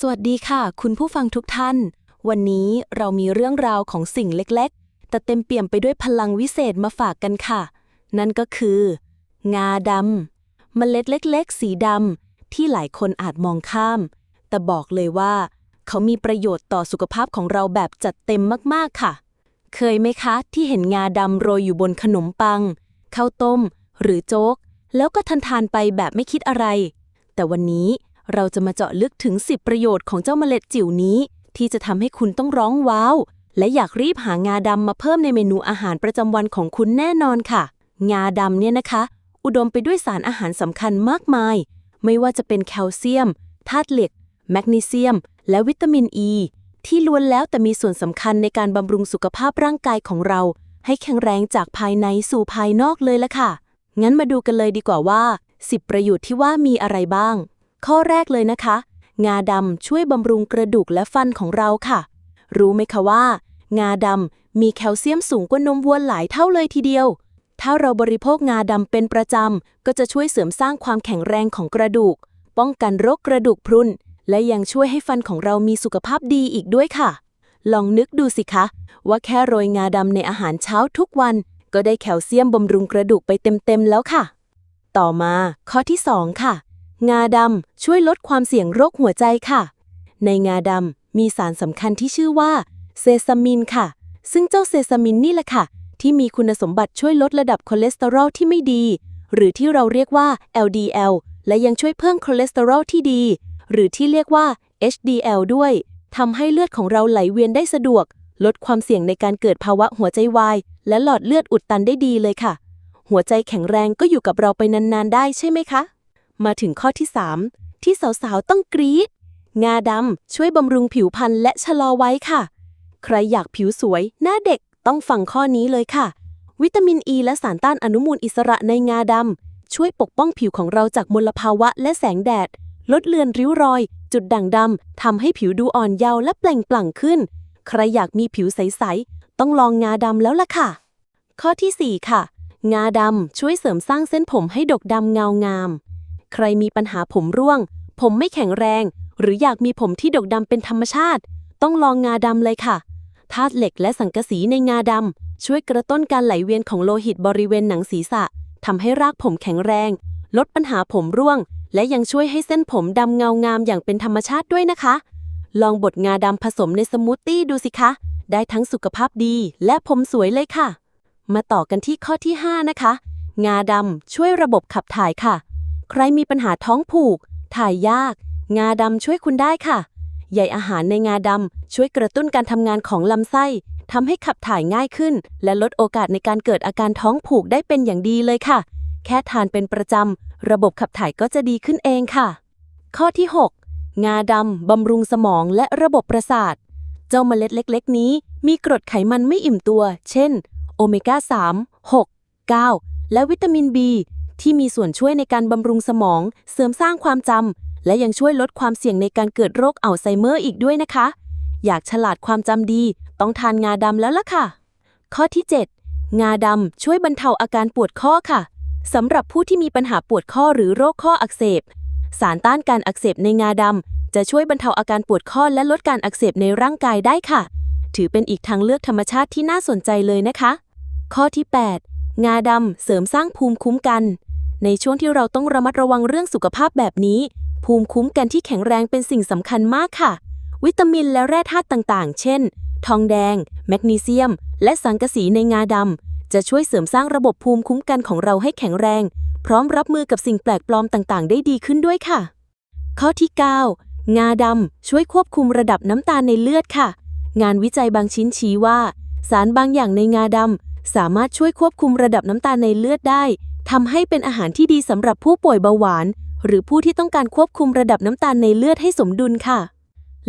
สวัสดีค่ะ คุณผู้ฟังทุกท่าน วันนี้เรามีเรื่องราวของสิ่งเล็กๆ แต่เต็มเปี่ยมไปด้วยพลังวิเศษมาฝากกันค่ะ นั่นก็คือ งาดำเมล็ดเล็ก ๆ สีดำที่หลายคนอาจมองข้าม แต่บอกเลยว่า เขามีประโยชน์ต่อสุขภาพของเราแบบจัดเต็มมากๆค่ะ เคยไหมคะที่เห็นงาดำโรยอยู่บนขนมปังข้าวต้ม หรือโจ๊ก แล้วก็ทันทานไปแบบไม่คิดอะไร แต่วันนี้ เราจะมาเจาะลึกถึง 10 ประโยชน์ของเจ้าเมล็ดจิ๋วนี้ ที่จะทำให้คุณต้องร้องว้าว และอยากรีบหางาดำมาเพิ่มในเมนูอาหารประจำวันของคุณแน่นอนค่ะ งาดำเนี่ยนะคะ อุดมไปด้วยสารอาหารสำคัญมากมาย ไม่ว่าจะเป็นแคลเซียมธาตุเหล็ก แมกนีเซียม และวิตามินอ e, ีที่ล้วนแล้วแต่มีส่วนสำคัญในการบำรุงสุขภาพร่างกายของเรา ให้แข็งแรงจากภายในสู่ภายนอกเลยละค่ะ งั้นมาดูกันเลยดีกว่าว่า 10 ประโยชน์ที่ว่ามีอะไรบ้าง ข้อแรกเลยนะคะ งาดำช่วยบำรุงกระดูกและฟันของเราค่ะ รู้ไหมคะว่า งาดำมีแคลเซียมสูงกว่านมวัวหลายเท่าเลยทีเดียว ถ้าเราบริโภคงาดำเป็นประจำ ก็จะช่วยเสริมสร้างความแข็งแรงของกระดูก ป้องกันโรคกระดูกพรุน และยังช่วยให้ฟันของเรามีสุขภาพดีอีกด้วยค่ะ ลองนึกดูสิคะ ว่าแค่โรยงาดำในอาหารเช้าทุกวัน ก็ได้แคลเซียมบำรุงกระดูกไปเต็มๆแล้วค่ะ ต่อมา ข้อที่ 2 ค่ะ งาดำช่วยลดความเสี่ยงโรคหัวใจค่ะ ในงาดำมีสารสำคัญที่ชื่อว่าเซซามินค่ะ ซึ่งเจ้าเซซามินนี่แหละค่ะ ที่มีคุณสมบัติช่วยลดระดับคอเลสเตอรอลที่ไม่ดี หรือที่เราเรียกว่า LDL และยังช่วยเพิ่มคอเลสเตอรอลที่ดี หรือที่เรียกว่า HDL ด้วยทำให้เลือดของเราไหลเวียนได้สะดวก ลดความเสี่ยงในการเกิดภาวะหัวใจวาย และหลอดเลือดอุดตันได้ดีเลยค่ะ หัวใจแข็งแรงก็อยู่กับเราไปนานๆ ได้ใช่ไหมคะ มาถึงข้อที่ 3 ที่สาวๆ ต้องกรี๊ดงาดำช่วยบำรุงผิวพรรณและชะลอไว้ค่ะ ใครอยากผิวสวย หน้าเด็กต้องฟังข้อนี้เลยค่ะ วิตามินอ e ีและสารต้านอนุมูลอิสระในงาดำช่วยปกป้องผิวของเราจากมลภาวะและแสงแดด ลดเลือนริ้วรอย จุดด่างดำทำให้ผิวดูอ่อนเยาว์และเปล่งปลั่งขึ้น ใครอยากมีผิวใสๆต้องลองงาดำแล้วล่ะค่ะ ข้อที่ 4 ค่ะ งาดำช่วยเสริมสร้างเส้นผมให้ดกดำเงางาม ใครมีปัญหาผมร่วง ผมไม่แข็งแรง หรืออยากมีผมที่ดกดำเป็นธรรมชาติ ต้องลองงาดำเลยค่ะธาตุเหล็กและสังกะสีในงาดำช่วยกระตุ้นการไหลเวียนของโลหิตบริเวณหนังศีรษะทำให้รากผมแข็งแรง ลดปัญหาผมร่วง และยังช่วยให้เส้นผมดำเงางามอย่างเป็นธรรมชาติด้วยนะคะ ลองบดงาดำผสมในสมูทตี้ดูสิคะ ได้ทั้งสุขภาพดีและผมสวยเลยค่ะ มาต่อกันที่ข้อที่ 5 นะคะ งาดำช่วยระบบขับถ่ายค่ะ ใครมีปัญหาท้องผูก ถ่ายยาก งาดำช่วยคุณได้ค่ะ ใยอาหารในงาดำช่วยกระตุ้นการทำงานของลำไส้ทำให้ขับถ่ายง่ายขึ้น และลดโอกาสในการเกิดอาการท้องผูกได้เป็นอย่างดีเลยค่ะ แค่ทานเป็นประจำ ระบบขับถ่ายก็จะดีขึ้นเองค่ะ ข้อที่ 6 งาดำบำรุงสมองและระบบประสาท เจ้าเมล็ดเล็ก ๆ นี้ มีกรดไขมันไม่อิ่มตัว เช่น โอเมก้า 3 6 9 และวิตามิน B ที่มีส่วนช่วยในการบำรุงสมอง เสริมสร้างความจำ และยังช่วยลดความเสี่ยงในการเกิดโรคอัลไซเมอร์อีกด้วยนะคะ อยากฉลาดความจำดี ต้องทานงาดำแล้วล่ะค่ะ ข้อที่ 7 งาดำช่วยบรรเทาอาการปวดข้อค่ะสำหรับผู้ที่มีปัญหาปวดข้อหรือโรคข้ออักเสบ สารต้านการอักเสบในงาดำจะช่วยบรรเทาอาการปวดข้อและลดการอักเสบในร่างกายได้ค่ะ ถือเป็นอีกทางเลือกธรรมชาติที่น่าสนใจเลยนะคะ ข้อที่ 8 งาดำเสริมสร้างภูมิคุ้มกัน ในช่วงที่เราต้องระมัดระวังเรื่องสุขภาพแบบนี้ ภูมิคุ้มกันที่แข็งแรงเป็นสิ่งสำคัญมากค่ะ วิตามินและแร่ธาตุต่างๆ เช่น ทองแดง แมกนีเซียม และสังกะสีในงาดำ จะช่วยเสริมสร้างระบบภูมิคุ้มกันของเราให้แข็งแรง พร้อมรับมือกับสิ่งแปลกปลอมต่างๆ ได้ดีขึ้นด้วยค่ะ ข้อที่ 9 งาดำช่วยควบคุมระดับน้ำตาลในเลือดค่ะ งานวิจัยบางชิ้นชี้ว่า สารบางอย่างในงาดำสามารถช่วยควบคุมระดับน้ำตาลในเลือดได้ ทำให้เป็นอาหารที่ดีสำหรับผู้ป่วยเบาหวาน หรือผู้ที่ต้องการควบคุมระดับน้ำตาลในเลือดให้สมดุลค่ะ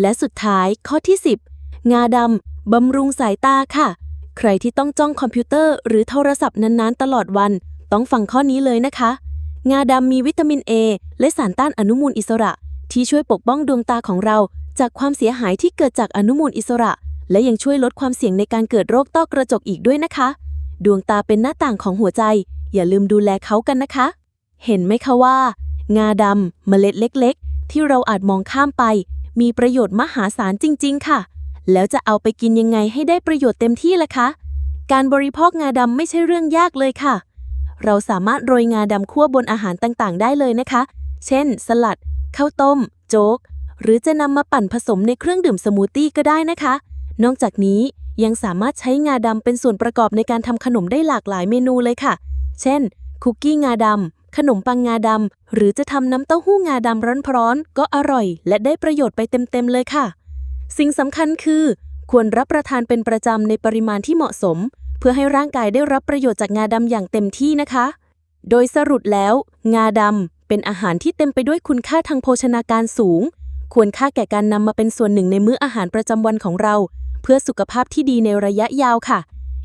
และสุดท้ายข้อที่ 10 งาดำบำรุงสายตาค่ะ ใครที่ต้องจ้องคอมพิวเตอร์หรือโทรศัพท์นานๆ ตลอดวัน ต้องฟังข้อนี้เลยนะคะ งาดำมีวิตามิน A และสารต้านอนุมูลอิสระ ที่ช่วยปกป้องดวงตาของเรา จากความเสียหายที่เกิดจากอนุมูลอิสระ และยังช่วยลดความเสี่ยงในการเกิดโรคต้อกระจกอีกด้วยนะคะ ดวงตาเป็นหน้าต่างของหัวใจ อย่าลืมดูแลเขากันนะคะ เห็นไหมคะว่า งาดำเมล็ดเล็กๆ ที่เราอาจมองข้ามไป มีประโยชน์มหาศาลจริง ๆ ค่ะ แล้วจะเอาไปกินยังไงให้ได้ประโยชน์เต็มที่ล่ะคะ การบริโภคงาดำไม่ใช่เรื่องยากเลยค่ะ เราสามารถโรยงาดำคั่วบนอาหารต่างๆ ได้เลยนะคะ เช่น สลัด ข้าวต้ม โจ๊ก หรือจะนำมาปั่นผสมในเครื่องดื่มสมูทตี้ก็ได้นะคะ นอกจากนี้ยังสามารถใช้งาดำเป็นส่วนประกอบในการทำขนมได้หลากหลายเมนูเลยค่ะ เช่น คุกกี้งาดำ ขนมปังงาดำ หรือจะทำน้ำเต้าหู้งาดำร้อนๆ ก็อร่อย และได้ประโยชน์ไปเต็มๆเลยค่ะ สิ่งสำคัญคือ ควรรับประทานเป็นประจำในปริมาณที่เหมาะสม เพื่อให้ร่างกายได้รับประโยชน์จากงาดำอย่างเต็มที่นะคะ โดยสรุปแล้ว งาดำเป็นอาหารที่เต็มไปด้วยคุณค่าทางโภชนาการสูง ควรค่าแก่การนำมาเป็นส่วนหนึ่งในมื้ออาหารประจำวันของเรา เพื่อสุขภาพที่ดีในระยะยาวค่ะ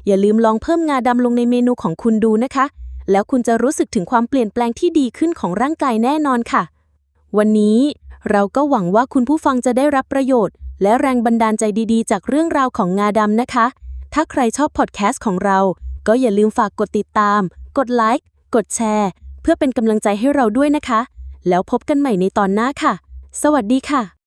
อย่าลืมลองเพิ่มงาดำลงในเมนูของคุณดูนะคะ แล้วคุณจะรู้สึกถึงความเปลี่ยนแปลงที่ดีขึ้นของร่างกายแน่นอนค่ะ วันนี้เราก็หวังว่าคุณผู้ฟังจะได้รับประโยชน์ และแรงบันดาลใจดีๆ จากเรื่องราวของงาดำนะคะ ถ้าใครชอบพอดแคสต์ของเรา ก็อย่าลืมฝากกดติดตาม กดไลค์กดแชร์ เพื่อเป็นกำลังใจให้เราด้วยนะคะ แล้วพบกันใหม่ในตอนหน้าค่ะ สวัสดีค่ะ